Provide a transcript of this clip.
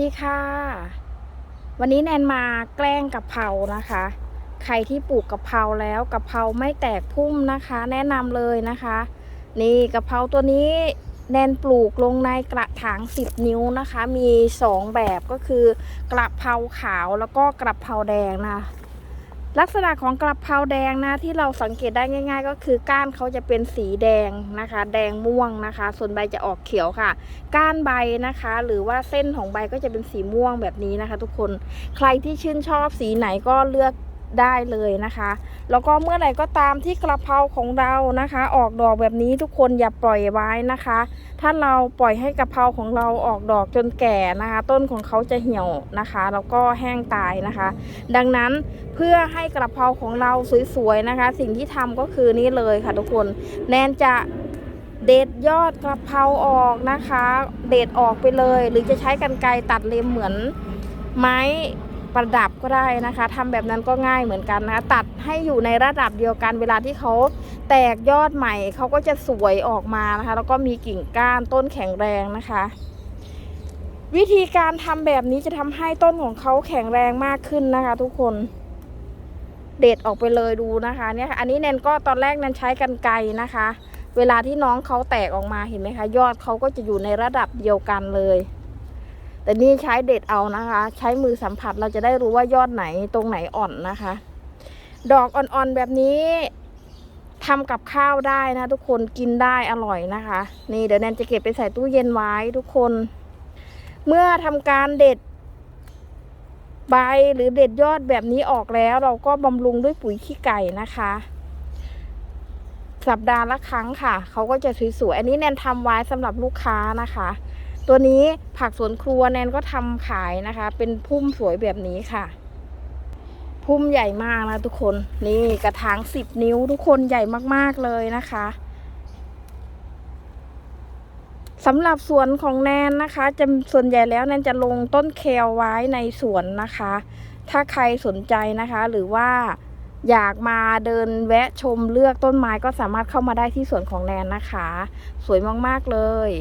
ดีค่ะ วันนี้แนนมาแกล้งกะเพรานะคะ ใครที่ปลูกกะเพราแล้วกะเพราไม่แตกพุ่มนะคะ แนะนำเลยนะคะ นี่กะเพราตัวนี้แนนปลูกลงในกระถาง 10 นิ้วนะคะ มี 2 แบบก็คือกระเพราขาวแล้วก็กระเพราแดงนะ ลักษณะของกระเพราแดงนะที่เราสังเกตได้ง่าย ๆ ก็คือก้านเขาจะเป็นสีแดงนะคะ แดงม่วงนะคะ ส่วนใบจะออกเขียวค่ะ ก้านใบนะคะ หรือว่าเส้นของใบก็จะเป็นสีม่วงแบบนี้นะคะ ทุกคนใครที่ชื่นชอบสีไหนก็เลือก ได้เลยนะคะ แล้วก็เมื่อไหร่ก็ตามที่กระเพราของเรานะคะ ออกดอกแบบนี้ทุกคนอย่าปล่อยไว้นะคะ ถ้าเราปล่อยให้กระเพราของเราออกดอกจนแก่นะคะ ต้นของเขาจะเหี่ยวนะคะแล้วก็แห้งตายนะคะ ดังนั้นเพื่อให้กระเพราของเราสวยๆนะคะ สิ่งที่ทำก็คือนี่เลยค่ะทุกคนแนนจะเด็ดยอดกระเพราออกนะคะ เด็ดออกไปเลย หรือจะใช้กรรไกรตัดเล็มเหมือนไม้ ประดับก็ได้นะคะทำแบบนั้นก็ง่ายเหมือนกันนะคะ ตัดให้อยู่ในระดับเดียวกัน เวลาที่เขาแตกยอดใหม่เขาก็จะสวยออกมานะคะ แล้วก็มีกิ่งก้านต้นแข็งแรงนะคะ วิธีการทำแบบนี้จะทำให้ต้นของเขาแข็งแรงมากขึ้นนะคะ ทุกคนเด็ดออกไปเลยดูนะคะเนี่ยอันนี้แนนก็ตอนแรกแนนใช้กันไกรนะคะ เวลาที่น้องเขาแตกออกมาเห็นไหมคะ ยอดเขาก็จะอยู่ในระดับเดียวกันเลย แต่นี่ใช้เด็ดเอานะคะ ใช้มือสัมผัสเราจะได้รู้ว่ายอดไหนตรงไหนอ่อนนะคะ ดอกอ่อนๆแบบนี้ทำกับข้าวได้นะ ทุกคนกินได้อร่อยนะคะ นี่เดี๋ยวแนนจะเก็บไปใส่ตู้เย็นไว้ทุกคน เมื่อทำการเด็ดใบหรือเด็ดยอดแบบนี้ออกแล้ว เราก็บำรุงด้วยปุ๋ยขี้ไก่นะคะ สัปดาห์ละครั้งค่ะ เขาก็จะสวยๆอันนี้แนนทำไว้สำหรับลูกค้านะคะ ตัวนี้ผักสวนครัวแนนก็ทำขายนะคะ เป็นพุ่มสวยแบบนี้ค่ะ พุ่มใหญ่มากนะทุกคน นี่กระถางสิบนิ้วทุกคนใหญ่มากๆเลยนะคะสำหรับสวนของแนนนะคะ จะส่วนใหญ่แล้วแนนจะลงต้นเคลไว้ในสวนนะคะ ถ้าใครสนใจนะคะ หรือว่าอยากมาเดินแวะชมเลือกต้นไม้ก็สามารถเข้ามาได้ที่สวนของแนนนะคะ สวยมาก ๆ เลย